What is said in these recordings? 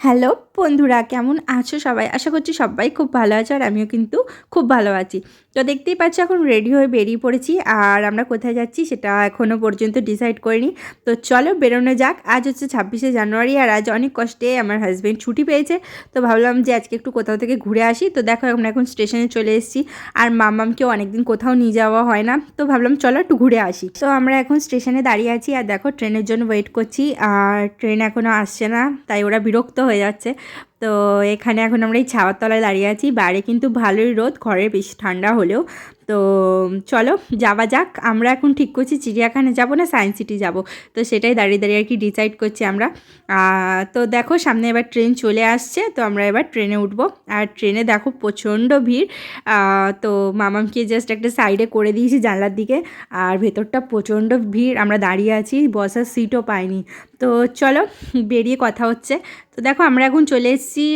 Hello বন্ধুরা, কেমন আছো সবাই? আশা করছি সবাই খুব ভালো আছো আর আমিও কিন্তু খুব ভালো আছি। তো দেখতেই পাচ্ছ, এখন রেডি হয়ে বেরিয়ে পড়েছি আর আমরা কোথায় যাচ্ছি সেটা এখনও পর্যন্ত ডিসাইড করিনি। তো চলো বেরোনো যাক, আজ হচ্ছে ছাব্বিশে জানুয়ারি আর আজ অনেক কষ্টে আমার হাজব্যান্ড ছুটি পেয়েছে। তো ভাবলাম যে আজকে একটু কোথাও থেকে ঘুরে আসি। তো দেখো, আমরা এখন স্টেশনে চলে এসেছি আর মামামকেও অনেকদিন কোথাও নিয়ে যাওয়া হয় না। তো ভাবলাম চলো একটু ঘুরে আসি। তো আমরা এখন স্টেশনে দাঁড়িয়ে আছি আর দেখো ট্রেনের জন্য ওয়েট করছি আর ট্রেন এখনও আসছে না, তাই ওরা বিরক্ত হয়ে যাচ্ছে। তো এখানে এখন আমরা এই ছাওয়ার তলায় দাঁড়িয়ে আছি। বাইরে কিন্তু ভালোই রোদ ঘরে বেশ ঠান্ডা হলেও। তো চলো, যাওয়া যাক। আমরা এখন ঠিক করছি চিড়িয়াখানা যাব না, সায়েন্স সিটি যাব। তো সেটাই দাঁড়িয়ে দাঁড়িয়ে আর কি ডিসাইড করছি আমরা। তো দেখো, সামনে এবার ট্রেন চলে আসছে। তো আমরা এবার ট্রেনে উঠবো। আর ট্রেনে দেখো প্রচণ্ড ভিড়। তো মামামকে জাস্ট একটা সাইডে করে দিয়েছি জানলার দিকে। আর ভেতরটা প্রচণ্ড ভিড়। আমরা দাঁড়িয়ে আছি, বসার সিটও পাইনি। তো চলো, বেরিয়ে কথা হচ্ছে। তো দেখো, আমরা এখন চলে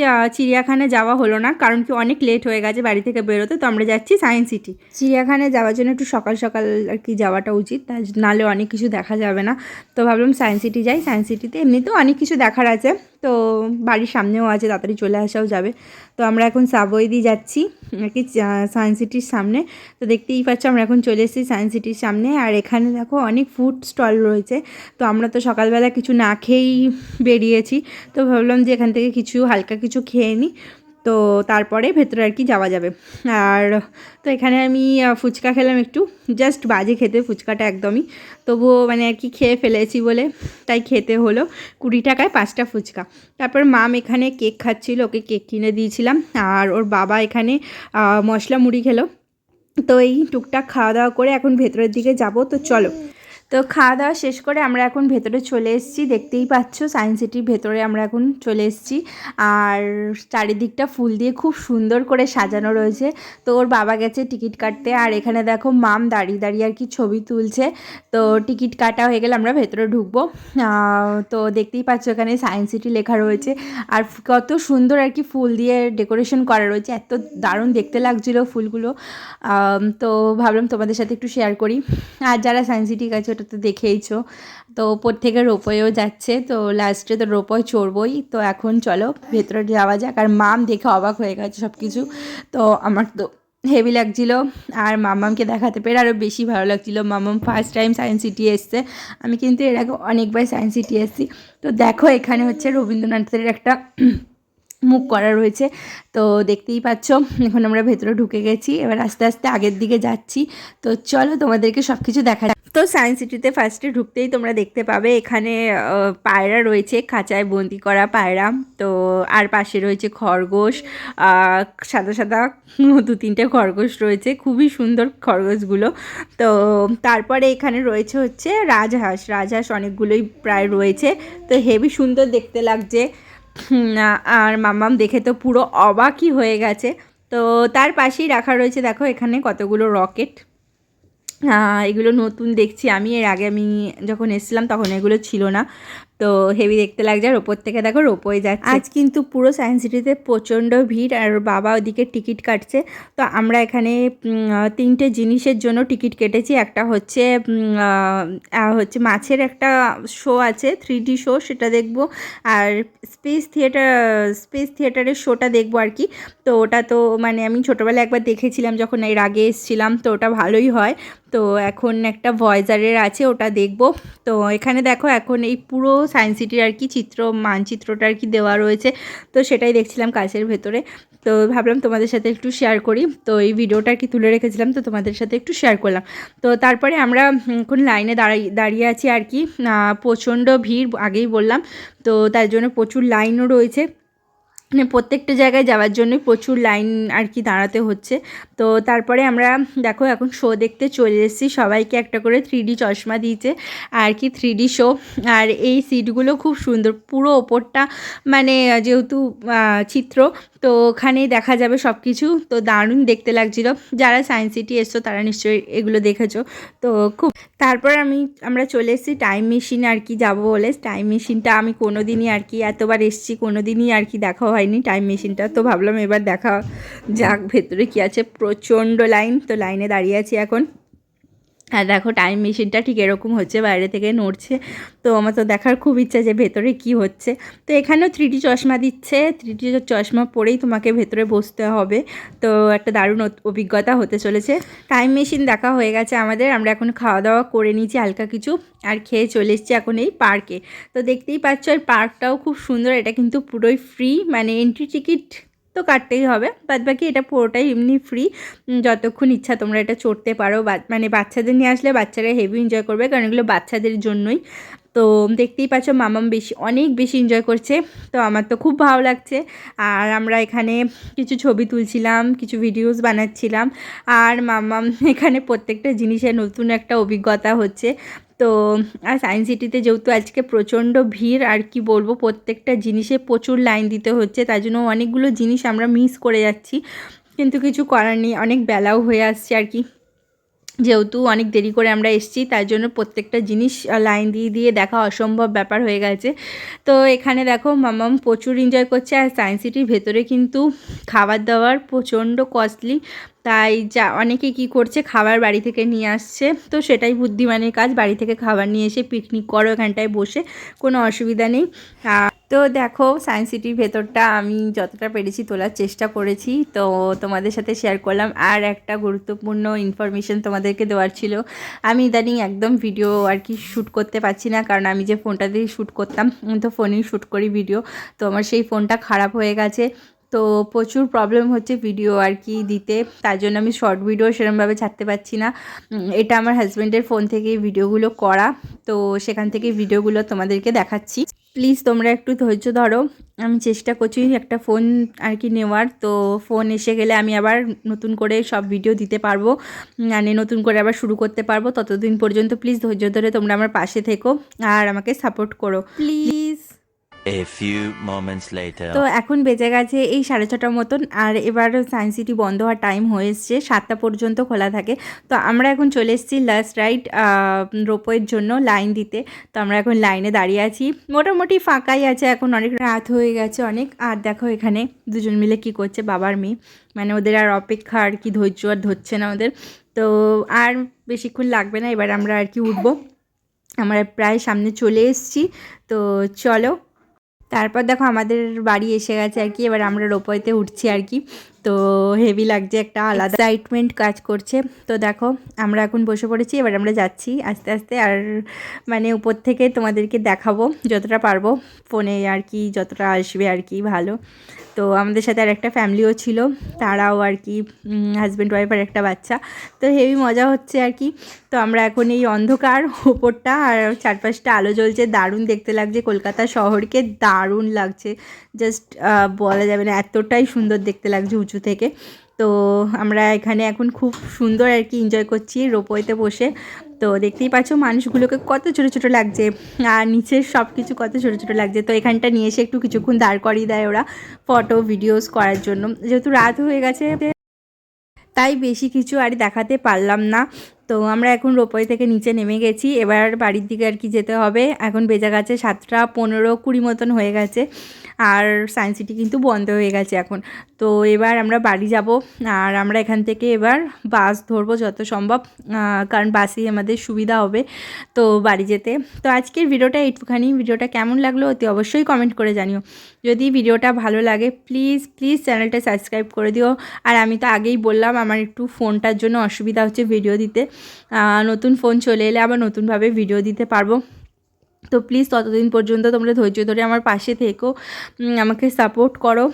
আহ, চিড়িয়াখানায় যাওয়া হলো না কারণ কি অনেক লেট হয়ে গেছে বাড়ি থেকে বেরোতে তো আমরা যাচ্ছি সায়েন্স সিটি চিড়িয়াখানায় যাওয়ার জন্য একটু সকাল সকাল আর কি যাওয়াটা উচিত নালে অনেক কিছু দেখা যাবে না। তো ভাবলাম সায়েন্স সিটি যাই সায়েন্স সিটিতে এমনিতেও অনেক কিছু দেখার আছে। তো বাড়ির সামনেও আছে, তাড়াতাড়ি চলে আসাও যাবে। তো আমরা এখন সাবওয়ে দিয়ে যাচ্ছি, নাকি সায়েন্স সিটির সামনে। তো দেখতেই পাচ্ছ আমরা এখন চলে এসেছি সায়েন্স সিটির সামনে। আর এখানে দেখো অনেক ফুড স্টল রয়েছে। তো আমরা তো সকালবেলা কিছু না খেয়েই বেরিয়েছি। তো ভাবলাম যে এখান থেকে কিছু হালকা কিছু খেয়ে নিই তো তারপরে ভেতরে আর কি যাওয়া যাবে। আর তো এখানে আমি ফুচকা খেলাম একটু। জাস্ট বাজে খেতে ফুচকাটা একদমই। তবুও মানে আর কি খেয়ে ফেলেছি বলে তাই খেতে হলো। কুড়ি টাকায় পাঁচটা ফুচকা। তারপর মাম এখানে কেক খাচ্ছিল, ওকে কেক কিনে দিয়েছিলাম। আর ওর বাবা এখানে মশলা মুড়ি খেলো। তো এই টুকটাক খাওয়া দাওয়া করে এখন ভেতরের দিকে যাব। তো চলো। তো খাওয়া দাওয়া শেষ করে আমরা এখন ভেতরে চলে এসেছি, দেখতেই পাচ্ছ সায়েন্স সিটির ভেতরে আমরা এখন চলে এসেছি। আর চারিদিকটা ফুল দিয়ে খুব সুন্দর করে সাজানো রয়েছে। তো ওর বাবা গেছে টিকিট কাটতে, আর এখানে দেখো মাম দাঁড়িয়ে দাঁড়িয়ে আর কি ছবি তুলছে। তো টিকিট কাটা হয়ে গেলে আমরা ভেতরে ঢুকবো। তো দেখতেই পাচ্ছ এখানে সায়েন্স সিটি লেখা রয়েছে। আর কত সুন্দর আর কি ফুল দিয়ে ডেকোরেশন করা রয়েছে। এত দারুণ দেখতে লাগছিল ফুলগুলো। তো ভাবলাম তোমাদের সাথে একটু শেয়ার করি। আর যারা সায়েন্স সিটি গেছে ওটা তো দেখেইছো। তো ওপর থেকে রোপওয়েও যাচ্ছে, তো লাস্টে তো রোপওয়ে চড়বই। তো এখন চলো, ভেতরে যাওয়া যাক। আর মাম দেখে অবাক হয়ে গেছে সব কিছু তো আমার তো হেভি লাগছিল, আর মামামকে দেখাতে পেরে আরও বেশি ভালো লাগছিল। মামাম ফার্স্ট টাইম সায়েন্স সিটি এসছে। আমি কিন্তু এর আগে অনেকবার সায়েন্স সিটি এসেছি। তো দেখো, এখানে হচ্ছে রবীন্দ্রনাথের একটা মুখ করা রয়েছে। তো দেখতেই পাচ্ছ, এখন আমরা ভেতরে ঢুকে গেছি। এবার আস্তে আস্তে আগের দিকে যাচ্ছি। তো চলো তোমাদেরকে সব কিছু দেখা তো সায়েন্স সিটিতে ফার্স্টে ঢুকতেই তোমরা দেখতে পাবে, এখানে পায়রা রয়েছে, খাঁচায় বন্দি করা পায়রা। তো আর পাশে রয়েছে খরগোশ সাদা সাদা দু তিনটে খরগোশ রয়েছে, খুবই সুন্দর খরগোশগুলো। তো তারপরে এখানে রয়েছে হচ্ছে রাজহাঁস। রাজহাঁস অনেকগুলোই প্রায় রয়েছে। তো হেভি সুন্দর দেখতে লাগছে। আর মাম্মাম দেখে তো পুরো অবাকই হয়ে গেছে। তো তার পাশেই রাখা রয়েছে, দেখো এখানে কতগুলো রকেট। এগুলো নতুন দেখছি আমি, এর আগে আমি যখন এসেছিলাম তখন এগুলো ছিল না। তো হেভি দেখতে লাগছে, আর ওপর থেকে দেখো রোপওয়ে যাচ্ছে। আজ কিন্তু পুরো সায়েন্স সিটিতে প্রচণ্ড ভিড়, আর বাবা ওদিকে টিকিট কাটছে। তো আমরা এখানে তিনটে জিনিসের জন্য টিকিট কেটেছি। একটা হচ্ছে হচ্ছে মাছের একটা শো আছে থ্রি ডি শো, সেটা দেখব। আর স্পেস থিয়েটার স্পেস থিয়েটারের শোটা দেখব আর কি। তো ওটা তো মানে আমি ছোটোবেলায় একবার দেখেছিলাম যখন এর আগে এসেছিলাম, তো ওটা ভালোই হয়। তো এখন একটা ভয়েজারের আছে, ওটা দেখব। তো এখানে দেখো, এখন এই পুরো সায়েন্স সিটির আর কি চিত্র, মানচিত্রটা আর কি দেওয়া রয়েছে। তো সেটাই দেখছিলাম কাছের ভেতরে। তো ভাবলাম তোমাদের সাথে একটু শেয়ার করি। তো এই ভিডিওটা আর কি তুলে রেখেছিলাম, তো তোমাদের সাথে একটু শেয়ার করলাম। তো তারপরে আমরা এখন লাইনে দাঁড়াই, দাঁড়িয়ে আছি আর কি। প্রচণ্ড ভিড়, আগেই বললাম। তো তার জন্য প্রচুর লাইনও রয়েছে। মানে প্রত্যেকটা জায়গায় যাওয়ার জন্যই প্রচুর লাইন আর কি দাঁড়াতে হচ্ছে। তো তারপরে আমরা, দেখো এখন শো দেখতে চলে এসেছি। সবাইকে একটা করে থ্রি চশমা দিয়েছে, আর কি থ্রি শো আর এই সিটগুলো খুব সুন্দর, পুরো ওপরটা মানে যেহেতু চিত্র, তো ওখানেই দেখা যাবে সব কিছু তো দারুণ দেখতে লাগছিল। যারা সায়েন্স সিটি এসছো, তারা নিশ্চয়ই এগুলো দেখেছ। তো খুব, তারপর আমি, আমরা চলে এসেছি টাইম মেশিন আর কি যাব বলে। টাইম মেশিনটা আমি কোনো দিনই আর কি, এতবার এসেছি কোনো দিনই আর কি দেখা হয়নি টাইম মেশিনটা তো ভাবলাম এবার দেখা যাক ভেতরে কি আছে। প্রচণ্ড লাইন, তো লাইনে দাঁড়িয়ে আছি এখন। আর দেখো টাইম মেশিনটা ঠিক এরকম হচ্ছে, বাইরে থেকে নড়ছে। তো আমার তো দেখার খুব ইচ্ছা যে ভেতরে কি হচ্ছে। তো এখানেও থ্রিডি চশমা দিচ্ছে। থ্রিডি চশমা পরেই তোমাকে ভেতরে বসতে হবে। তো একটা দারুণ অভিজ্ঞতা হতে চলেছে। টাইম মেশিন দেখা হয়ে গেছে আমাদের। আমরা এখন খাওয়া দাওয়া করে নিয়েছি হালকা কিছু আর খেয়ে চলে এসেছি এখন এই পার্কে তো দেখতেই পাচ্ছ, এই পার্কটাও খুব সুন্দর। এটা কিন্তু পুরোই ফ্রি মানে এন্ট্রি টিকিট তো কাটতেই হবে। বাদ বাকি এটা পুরোটাই এমনি ফ্রি যতক্ষণ ইচ্ছা তোমরা এটা চড়তে পারো। মানে বাচ্চাদের নিয়ে আসলে বাচ্চারা হেভি এনজয় করবে, কারণ এগুলো বাচ্চাদের জন্যই। তো দেখতেই পাচ্ছ মামাম বেশি, অনেক বেশি এনজয় করছে। তো আমার তো খুব ভালো লাগছে। আর আমরা এখানে কিছু ছবি তুলছিলাম, কিছু ভিডিওস বানাচ্ছিলাম। আর মামাম এখানে প্রত্যেকটা জিনিসের নতুন একটা অভিজ্ঞতা হচ্ছে। তো, আর সায়েন্স সিটিতে যেহেতু আজকে প্রচণ্ড ভিড়, আর কি বলব, প্রত্যেকটা জিনিসে প্রচুর লাইন দিতে হচ্ছে, তার জন্য অনেকগুলো জিনিস আমরা মিস করে যাচ্ছি। কিন্তু কিছু করার নেই, অনেক বেলাও হয়ে আসছে আর কি। যেহেতু অনেক দেরি করে আমরা এসেছি, তার জন্য প্রত্যেকটা জিনিস লাইন দিয়ে দিয়ে দেখা অসম্ভব ব্যাপার হয়ে গেছে। তো এখানে দেখো, মামাম প্রচুর এনজয় করছে, আর সায়েন্স সিটির ভেতরে কিন্তু খাবার দাবার প্রচণ্ড কস্টলি তাই যা, অনেকে কি করছে, খাবার বাড়ি থেকে নিয়ে আসছে। তো সেটাই বুদ্ধিমানের কাজ, বাড়ি থেকে খাবার নিয়ে এসে পিকনিক করো এখানটায় বসে, কোনো অসুবিধা নেই। তো দেখো সায়েন্স সিটির ভেতরটা আমি যতটা পেরেছি তোলার চেষ্টা করেছি। তো তোমাদের সাথে শেয়ার করলাম। আর একটা গুরুত্বপূর্ণ ইনফরমেশন তোমাদেরকে দেওয়ার ছিল। আমি ইদানিং একদম ভিডিও আর কি শ্যুট করতে পারছি না, কারণ আমি যে ফোনটা দিয়ে শ্যুট করতাম তো ফোনেই শ্যুট করি ভিডিও তো আমার সেই ফোনটা খারাপ হয়ে গেছে। তো প্রচুর প্রবলেম হচ্ছে ভিডিও আর কি দিতে। তার জন্য আমি শর্ট ভিডিও সেরকমভাবে ছাড়তে পারছি না। এটা আমার হাজব্যান্ডের ফোন থেকে ভিডিওগুলো করা। তো সেখান থেকে ভিডিওগুলো তোমাদেরকে দেখাচ্ছি। প্লিজ তোমরা একটু ধৈর্য ধরো। আমি চেষ্টা করছি একটা ফোন আর কি নেওয়ার। তো ফোন এসে গেলে আমি আবার নতুন করে সব ভিডিও দিতে পারব। মানে নতুন করে আবার শুরু করতে পারব। ততদিন পর্যন্ত প্লিজ ধৈর্য ধরে তোমরা আমার পাশে থেকো আর আমাকে সাপোর্ট করো। প্লিজ তো এখন বেজে গেছে এই সাড়ে ছটার মতন, আর এবার সায়েন্স সিটি বন্ধ হওয়ার টাইম হয়ে এসছে, সাতটা পর্যন্ত খোলা থাকে। তো আমরা এখন চলে এসেছি লাস্ট রাইড রোপওয়ের জন্য লাইন দিতে। তো আমরা এখন লাইনে দাঁড়িয়ে আছি। মোটামুটি ফাঁকাই আছে, এখন অনেক রাত হয়ে গেছে অনেক। আর দেখো এখানে দুজন মিলে কি করছে, বাবার মেয়ে। মানে ওদের আর অপেক্ষা আর কি ধৈর্য আর ধরছে না ওদের। তো আর বেশিক্ষণ লাগবে না, এবার আমরা আর কি উঠবো। আমরা প্রায় সামনে চলে এসেছি। তো চলো তারপর দেখো আমাদের বাড়ি এসে গেছে আর কি এবার আমরা রোপওয়েতে উঠছি আর কি। তো হেভি লাগছে, একটা আলাদা এক্সাইটমেন্ট কাজ করছে। তো দেখো, আমরা এখন বসে পড়েছি, এবার আমরা যাচ্ছি আস্তে আস্তে, আর মানে উপর থেকে তোমাদেরকে দেখাবো যতটা পারব। ফোনে আর কি যতটা আসবে আর কি ভালো। তো আমাদের সাথে আর একটা ফ্যামিলিও ছিল, তারাও আর কি হাজব্যান্ড ওয়াইফ আর একটা বাচ্চা। তো হেভি মজা হচ্ছে আর কি। তো আমরা এখন এই অন্ধকার ওপরটা, আর চারপাশটা আলো জ্বলছে, দারুণ দেখতে লাগছে। কলকাতা শহরকে দারুণ লাগছে। জাস্ট বলা যাবে না, এতটাই সুন্দর দেখতে লাগছে উঁচু থেকে। তো আমরা এখানে এখন খুব সুন্দর আর কি এনজয় করছি রোপওয়েতে বসে। তো দেখতেই পাচ্ছ মানুষগুলোকে কত ছোট ছোট লাগছে। আর নিচের সব কিছু কত ছোট ছোট লাগছে। তো এখানটা নিয়ে এসে একটু কিছুক্ষণ দাঁড় করিয়ে দেয় ওরা ফটো ভিডিওস করার জন্য। যেহেতু রাত হয়ে গেছে, তাই বেশি কিছু আর দেখাতে পারলাম না। তো আমরা এখন রোপওয়ে থেকে নিচে নেমে গেছি। এবার বাড়ির দিকে আর কি যেতে হবে। এখন বেজে গেছে সাতটা পনেরো কুড়ি মতন হয়ে গেছে। আর সায়েন্স সিটি কিন্তু বন্ধ হয়ে গেছে এখন। তো এবার আমরা বাড়ি যাব। আর আমরা এখান থেকে এবার বাস ধরবো যত সম্ভব। কারণ বাসেই আমাদের সুবিধা হবে। তো বাড়ি যেতে। তো আজকের ভিডিওটা একটুখানি ভিডিওটা কেমন লাগল অতি অবশ্যই কমেন্ট করে জানিও। যদি ভিডিওটা ভালো লাগে, প্লিজ প্লিজ চ্যানেলটা সাবস্ক্রাইব করে দিও। আর আমি তো আগেই বললাম, আমার একটু ফোনটার জন্য অসুবিধা হচ্ছে ভিডিও দিতে। নতুন ফোন চলে এলে আবার নতুনভাবে ভিডিও দিতে পারব। তো প্লিজ ততদিন পর্যন্ত তোমরা ধৈর্য ধরে আমার পাশে থেকো। আমাকে সাপোর্ট করো।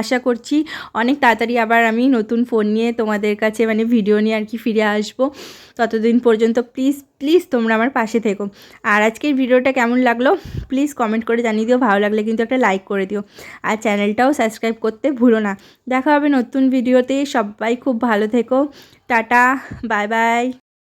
আশা করছি অনেক তাড়াতাড়ি আবার আমি নতুন ফোন নিয়ে তোমাদের কাছে মানে ভিডিও নিয়ে আর কি ফিরে আসব। ততদিন পর্যন্ত প্লিজ প্লিজ তোমরা আমার পাশে থেকো। আর আজকের ভিডিওটা কেমন লাগল? প্লিজ কমেন্ট করে জানিয়ে দিও। ভালো লাগলে কিন্তু একটা লাইক করে দিও। আর চ্যানেলটাও সাবস্ক্রাইব করতে ভুলো না। দেখা হবে নতুন ভিডিওতে সবাই খুব ভালো থেকো। Tata bye bye